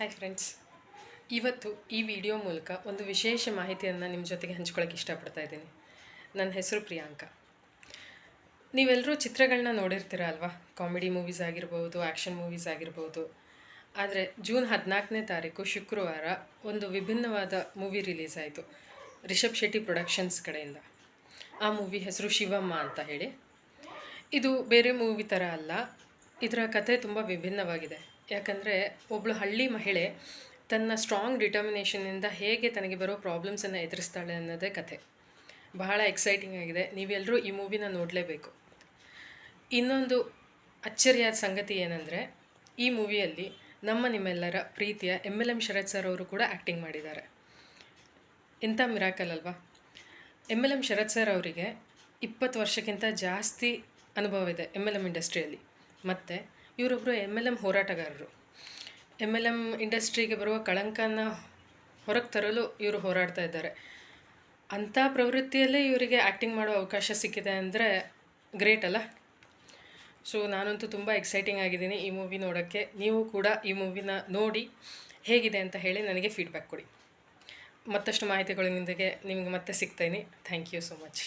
Hi friends ಇವತ್ತು ಈ video ಮೂಲಕ ಒಂದು ವಿಶೇಷ ಮಾಹಿತಿಯನ್ನು ನಿಮ್ಮ ಜೊತೆಗೆ ಹಂಚ್ಕೊಳ್ಳೋಕೆ ಇಷ್ಟಪಡ್ತಾ ಇದ್ದೀನಿ. ನನ್ನ ಹೆಸರು ಪ್ರಿಯಾಂಕ. ನೀವೆಲ್ಲರೂ ಚಿತ್ರಗಳನ್ನ ನೋಡಿರ್ತೀರ ಅಲ್ವಾ? ಕಾಮಿಡಿ ಮೂವೀಸ್ ಆಗಿರ್ಬೋದು ಆ್ಯಕ್ಷನ್ ಮೂವೀಸ್ ಆಗಿರ್ಬೋದು. ಆದರೆ ಜೂನ್ ಹದಿನಾಲ್ಕನೇ ತಾರೀಕು ಶುಕ್ರವಾರ ಒಂದು ವಿಭಿನ್ನವಾದ ಮೂವಿ ರಿಲೀಸ್ ಆಯಿತು. ರಿಷಬ್ ಶೆಟ್ಟಿ ಪ್ರೊಡಕ್ಷನ್ಸ್ ಕಡೆಯಿಂದ. ಆ ಮೂವಿ ಹೆಸರು ಶಿವಮ್ಮ ಅಂತ ಹೇಳಿ. ಇದು ಬೇರೆ ಮೂವಿ ಥರ ಅಲ್ಲ ಇದರ ಕಥೆ ತುಂಬ ವಿಭಿನ್ನವಾಗಿದೆ. ಯಾಕಂದರೆ ಒಬ್ಬಳು ಹಳ್ಳಿ ಮಹಿಳೆ ತನ್ನ ಸ್ಟ್ರಾಂಗ್ ಡಿಟರ್ಮಿನೇಷನ್ನಿಂದ ಹೇಗೆ ತನಗೆ ಬರೋ ಪ್ರಾಬ್ಲಮ್ಸನ್ನು ಎದುರಿಸ್ತಾಳೆ ಅನ್ನೋದೇ ಕತೆ. ಬಹಳ ಎಕ್ಸೈಟಿಂಗ್ ಆಗಿದೆ. ನೀವೆಲ್ಲರೂ ಈ ಮೂವಿನ ನೋಡಲೇಬೇಕು. ಇನ್ನೊಂದು ಅಚ್ಚರಿಯಾದ ಸಂಗತಿ ಏನಂದರೆ, ಈ ಮೂವಿಯಲ್ಲಿ ನಮ್ಮ ನಿಮ್ಮೆಲ್ಲರ ಪ್ರೀತಿಯ M L M Sharath sir ಅವರು ಕೂಡ ಆ್ಯಕ್ಟಿಂಗ್ ಮಾಡಿದ್ದಾರೆ. ಇಂಥ ಮಿರಾಕಲ್ ಅಲ್ವಾ? M L M Sharath sir ಅವರಿಗೆ ಇಪ್ಪತ್ತು ವರ್ಷಕ್ಕಿಂತ ಜಾಸ್ತಿ ಅನುಭವ ಇದೆ ಎಂ ಎಲ್ ಎಂ ಇಂಡಸ್ಟ್ರಿಯಲ್ಲಿ ಮತ್ತು ಇವರೊಬ್ಬರು ಎಂ ಎಲ್ ಎಂ ಹೋರಾಟಗಾರರು. ಎಂ ಎಲ್ ಎಂ ಇಂಡಸ್ಟ್ರಿಗೆ ಬರುವ ಕಳಂಕನ ಹೊರಗೆ ತರಲು ಇವರು ಹೋರಾಡ್ತಾ ಇದ್ದಾರೆ. ಅಂಥ ಪ್ರವೃತ್ತಿಯಲ್ಲೇ ಇವರಿಗೆ ಆ್ಯಕ್ಟಿಂಗ್ ಮಾಡೋ ಅವಕಾಶ ಸಿಕ್ಕಿದೆ ಅಂದರೆ ಗ್ರೇಟ್ ಅಲ್ಲ? ಸೊ ನಾನಂತೂ ತುಂಬ ಎಕ್ಸೈಟಿಂಗ್ ಆಗಿದ್ದೀನಿ ಈ ಮೂವಿ ನೋಡೋಕ್ಕೆ. ನೀವು ಕೂಡ ಈ ಮೂವಿನ ನೋಡಿ ಹೇಗಿದೆ ಅಂತ ಹೇಳಿ ನನಗೆ ಫೀಡ್ಬ್ಯಾಕ್ ಕೊಡಿ. ಮತ್ತಷ್ಟು ಮಾಹಿತಿಗಳೊಂದಿಗೆ ನಿಮಗೆ ಮತ್ತೆ ಸಿಗ್ತೇನೆ. Thank you so much